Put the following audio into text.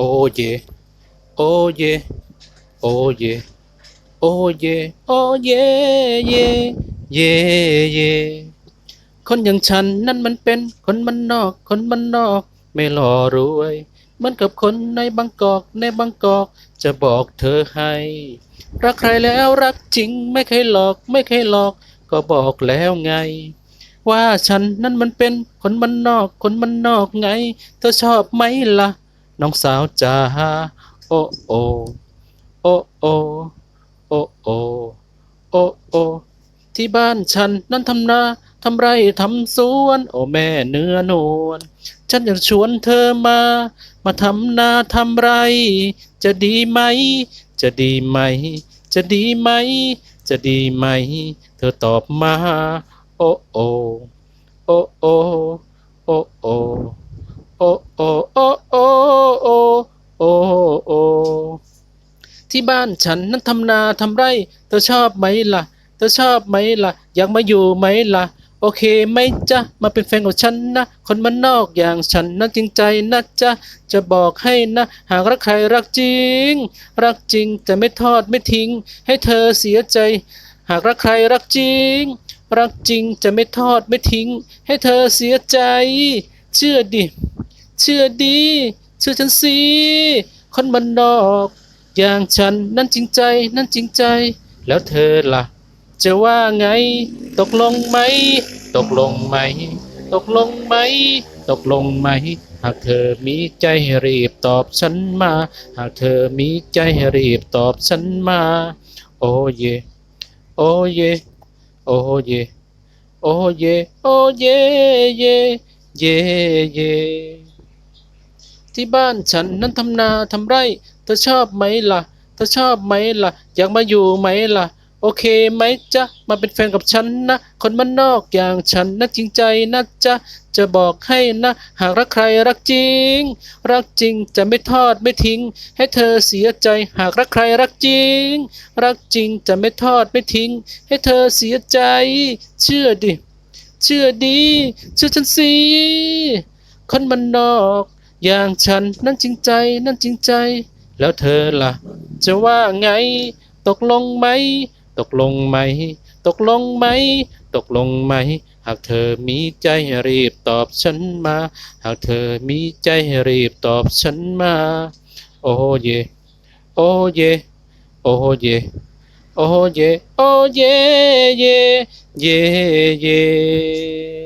โอเยโอเยโอเยโอเยโอเยเยเยเยคนอย่างฉันนั่นมันเป็นคนมันนอก คนมันนอก ไม่หล่อรวยเหมือนกับคนในบางกอกในบางกอก จะบอกเธอให้ รักใครแล้วรักจริงไม่เคยหลอก ไม่เคยหลอก ก็บอกแล้วไง ว่าฉันนั่นมันเป็นคนมันนอก คนมันนอกไง เธอชอบไหมล่ะ น้องสาวจ๋าโอโอโอโอโอโอโอโอที่บ้านฉันนั้นทำนาทำไรทำสวน โอแม่เนื้อนวลฉันอยากชวนเธอมา มาทำนาทำไร จะดีไหม จะดีไหม จะดีไหม จะดีไหม เธอตอบมา โอโอโอโอโอโอโอโอโอโอ ที่บ้านฉันนั้นทำนาทำไรเธอชอบไหมล่ะ เธอชอบไหมล่ะ อยากมาอยู่ไหมล่ะ โอเคไหมจ๊ะ มาเป็นแฟนกับฉันนะ คนมันนอกอย่างฉันนั้นจริงใจนะจ๊ะ จะบอกให้นะ หากรักใครรักจริง รักจริงจะไม่ทอดไม่ทิ้ง ให้เธอเสียใจ หากรักใครรักจริง รักจริงจะไม่ทอดไม่ทิ้ง ให้เธอเสียใจ เชื่อดิ เชื่อดีเชื่อฉันสิคนมันนอก อย่างฉันนั้นจริงใจนั้นจริงใจ แล้วเธอล่ะ จะว่าไง ตกลงไหม ตกลงไหม ตกลงไหม ตกลงไหม หากเธอมีใจรีบตอบฉันมา หากเธอมีใจรีบตอบฉันมา โอเย โอเย โอเย โอเย โอเย เย เย เยที่บ้านฉันนั้นทำนาทำไร ธอชอบไหมล่ะ เธอชอบไหมล่ะ อยากมาอยู่ไหมล่ะ โอเคไหมจ๊ะ มาเป็นแฟนกับฉันนะ คนมันนอกอย่างฉันนะจริงใจนะจ๊ะ จะบอกให้นะ หากรักใครรักจริง รักจริงจะไม่ทอดไม่ทิ้ง ให้เธอเสียใจ หากรักใครรักจริง รักจริงจะไม่ทอดไม่ทิ้ง ให้เธอเสียใจ เชื่อดิ เชื่อดี เชื่อฉันสิ คนมันนอก อย่างฉันนั้นจริงใจ นั้นจริงใจ แล้วเธอล่ะ จะว่าไง ตกลงไหม ตกลงไหม ตกลงไหม ตกลงไหม หากเธอมีใจรีบตอบฉันมา หากเธอมีใจรีบตอบฉันมา โอ้เย โอ้เย โอ้เย โอ้เย โอ้เย เย เย เย